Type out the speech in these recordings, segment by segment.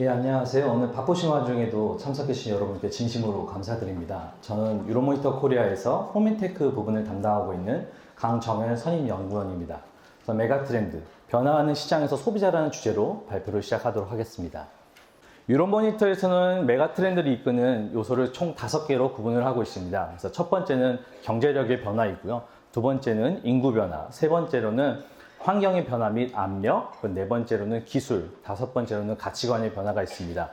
예, 안녕하세요. 오늘 바쁘신 와중에도 참석해주신 여러분께 진심으로 감사드립니다. 저는 유로모니터 코리아에서 호민테크 부분을 담당하고 있는 강정현 선임 연구원입니다. 그래서 메가 트렌드, 변화하는 시장에서 소비자라는 주제로 발표를 시작하도록 하겠습니다. 유로모니터에서는 메가 트렌드를 이끄는 요소를 총 다섯 개로 구분을 하고 있습니다. 그래서 첫 번째는 경제력의 변화이고요. 두 번째는 인구 변화, 세 번째로는 환경의 변화 및 압력, 그리고 네 번째로는 기술, 다섯 번째로는 가치관의 변화가 있습니다.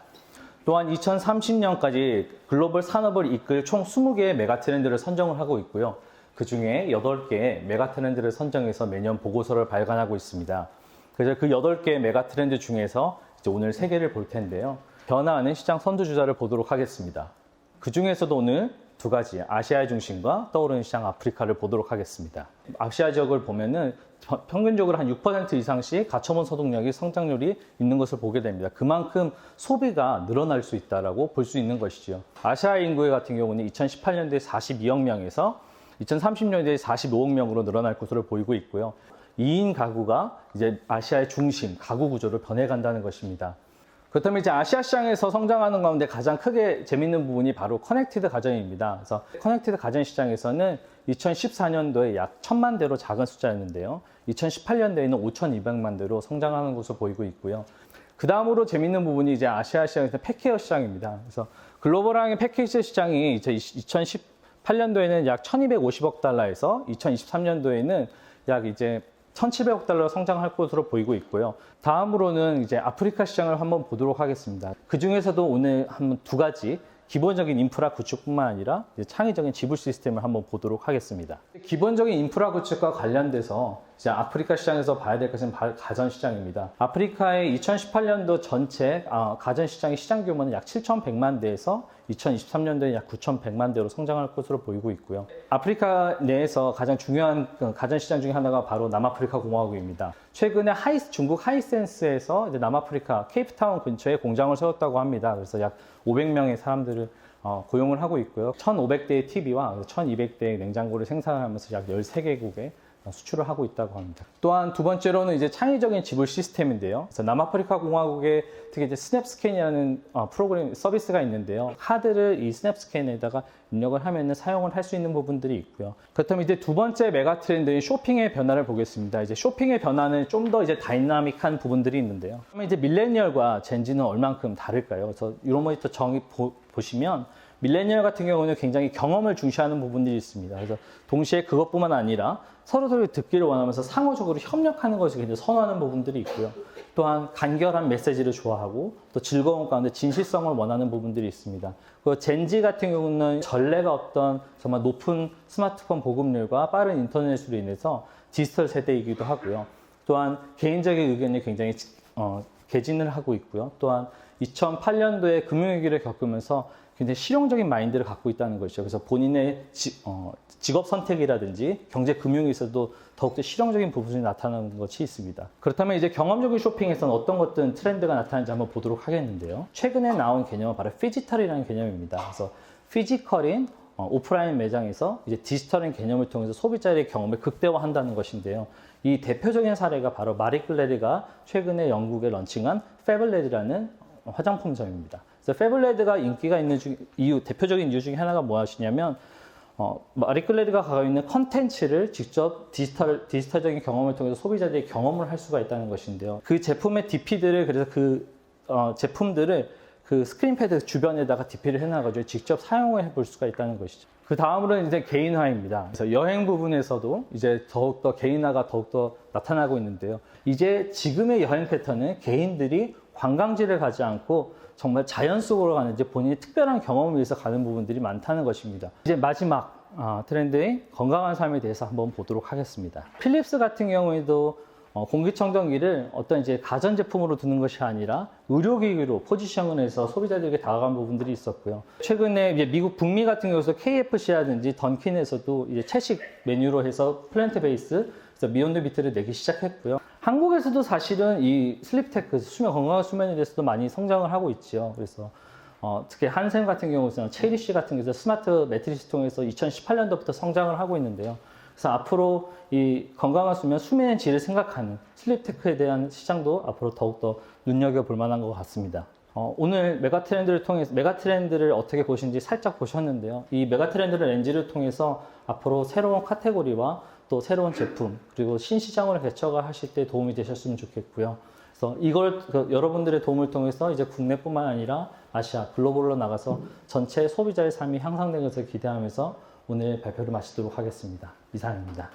또한 2030년까지 글로벌 산업을 이끌 총 20개의 메가 트렌드를 선정을 하고 있고요. 그 중에 8개의 메가 트렌드를 선정해서 매년 보고서를 발간하고 있습니다. 그래서 그 8개의 메가 트렌드 중에서 이제 오늘 3개를 볼 텐데요. 변화하는 시장 선두주자를 보도록 하겠습니다. 그 중에서도 오늘 두 가지 아시아의 중심과 떠오르는 시장 아프리카를 보도록 하겠습니다. 아시아 지역을 보면은 저- 평균적으로 한 6% 이상씩 가처분 소득력이 성장률이 있는 것을 보게 됩니다. 그만큼 소비가 늘어날 수 있다라고 볼 수 있는 것이죠. 아시아 인구 같은 경우는 2018년도에 42억 명에서 2030년도에 45억 명으로 늘어날 것으로 보이고 있고요. 2인 가구가 이제 아시아의 중심 가구 구조로 변해간다는 것입니다. 그렇다면 이제 아시아 시장에서 성장하는 가운데 가장 크게 재밌는 부분이 바로 커넥티드 가전입니다. 그래서 커넥티드 가전 시장에서는 2014년도에 약 1000만 대로 작은 숫자였는데요. 2018년도에는 5200만 대로 성장하는 것으로 보이고 있고요. 그 다음으로 재밌는 부분이 이제 아시아 시장에서 팩케어 시장입니다. 그래서 글로벌하게 패키지 시장이 이제 2018년도에는 약 1250억 달러에서 2023년도에는 약 이제 1,700억 달러 성장할 것으로 보이고 있고요. 다음으로는 이제 아프리카 시장을 한번 보도록 하겠습니다. 그 중에서도 오늘 한번 두 가지 기본적인 인프라 구축뿐만 아니라 창의적인 지불 시스템을 한번 보도록 하겠습니다. 기본적인 인프라 구축과 관련돼서 이제 아프리카 시장에서 봐야 될 것은 바- 가전 시장입니다. 아프리카의 2018년도 전체 아, 가전 시장의 시장 규모는 약 7,100만 대에서 2023년도에 약 9,100만 대로 성장할 것으로 보이고 있고요. 아프리카 내에서 가장 중요한 그 가전 시장 중에 하나가 바로 남아프리카 공화국입니다. 최근에 하이, 중국 하이센스에서 남아프리카 케이프타운 근처에 공장을 세웠다고 합니다. 그래서 약 500명의 사람들을 어, 고용을 하고 있고요. 1,500대의 TV와 1,200대의 냉장고를 생산하면서 약 13개국에 수출을 하고 있다고 합니다. 또한 두 번째로는 이제 창의적인 지불 시스템인데요. 그래서 남아프리카 공화국에 특히 이제 스냅스캔이라는 어, 프로그램 서비스가 있는데요. 카드를 이 스냅스캔에다가 입력을 하면은 사용을 할 수 있는 부분들이 있고요. 그렇다면 이제 두 번째 메가 트렌드인 쇼핑의 변화를 보겠습니다. 이제 쇼핑의 변화는 좀 더 이제 다이나믹한 부분들이 있는데요. 그러면 이제 밀레니얼과 젠지는 얼만큼 다를까요? 그래서 유로모니터 정의 보, 보시면 밀레니얼 같은 경우는 굉장히 경험을 중시하는 부분들이 있습니다. 그래서 동시에 그것뿐만 아니라 서로서로 듣기를 원하면서 상호적으로 협력하는 것을 굉장히 선호하는 부분들이 있고요. 또한 간결한 메시지를 좋아하고 또 즐거운 가운데 진실성을 원하는 부분들이 있습니다. 그 젠지 같은 경우는 전례가 없던 정말 높은 스마트폰 보급률과 빠른 인터넷으로 인해서 디지털 세대이기도 하고요. 또한 개인적인 의견이 굉장히 어, 개진을 하고 있고요. 또한 2008년도에 금융위기를 겪으면서 굉장히 실용적인 마인드를 갖고 있다는 것이죠. 그래서 본인의 지, 어, 직업 선택이라든지 경제 금융에서도 더욱더 실용적인 부분이 나타나는 것이 있습니다. 그렇다면 이제 경험적인 쇼핑에서는 어떤 것들 트렌드가 나타나는지 한번 보도록 하겠는데요. 최근에 나온 개념은 바로 피지털이라는 개념입니다. 그래서 피지컬인 어, 오프라인 매장에서 이제 디지털인 개념을 통해서 소비자의 경험을 극대화한다는 것인데요. 이 대표적인 사례가 바로 마리클레리가 최근에 영국에 런칭한 페블레드라는 화장품점입니다. 그래서 페블레드가 인기가 있는 중, 이유, 대표적인 이유 중에 하나가 무엇이냐면, 어, 마리클레리가 가지고 있는 컨텐츠를 직접 디지털, 디지털적인 경험을 통해서 소비자들이 경험을 할 수가 있다는 것인데요. 그 제품의 DP들을, 그래서 그, 어, 제품들을 그 스크린패드 주변에다가 DP를 해놔가지고 직접 사용을 해볼 수가 있다는 것이죠. 그 다음으로는 이제 개인화입니다. 그래서 여행 부분에서도 이제 더욱더 개인화가 더욱더 나타나고 있는데요. 이제 지금의 여행 패턴은 개인들이 관광지를 가지 않고 정말 자연 속으로 가는 이제 본인이 특별한 경험을 위해서 가는 부분들이 많다는 것입니다. 이제 마지막 어, 트렌드인 건강한 삶에 대해서 한번 보도록 하겠습니다. 필립스 같은 경우에도 어, 공기청정기를 어떤 이제 가전제품으로 두는 것이 아니라 의료기기로 포지션을 해서 소비자들에게 다가간 부분들이 있었고요. 최근에 이제 미국 북미 같은 경우에서 KFC라든지 던킨에서도 이제 채식 메뉴로 해서 플랜트 베이스, 그래서 미온드 비트를 내기 시작했고요. 한국에서도 사실은 이 슬립테크, 수면, 건강한 수면에 대해서도 많이 성장을 하고 있죠. 그래서 어, 특히 한샘 같은 경우는 체리시 같은 경우에서 스마트 매트리스 통해서 2018년도부터 성장을 하고 있는데요. 그래서 앞으로 이 건강한 수면, 수면의 질을 생각하는 슬립 테크에 대한 시장도 앞으로 더욱더 눈여겨 볼 만한 것 같습니다. 어, 오늘 메가 트렌드를 통해서 메가 트렌드를 어떻게 보시는지 살짝 보셨는데요. 이 메가 트렌드 렌즈를 통해서 앞으로 새로운 카테고리와 또 새로운 제품 그리고 신시장으로 개척을 하실 때 도움이 되셨으면 좋겠고요. 그래서 이걸 그 여러분들의 도움을 통해서 이제 국내뿐만 아니라 아시아 글로벌로 나가서 전체 소비자의 삶이 향상되는 것을 기대하면서 오늘 발표를 마치도록 하겠습니다. 이상입니다.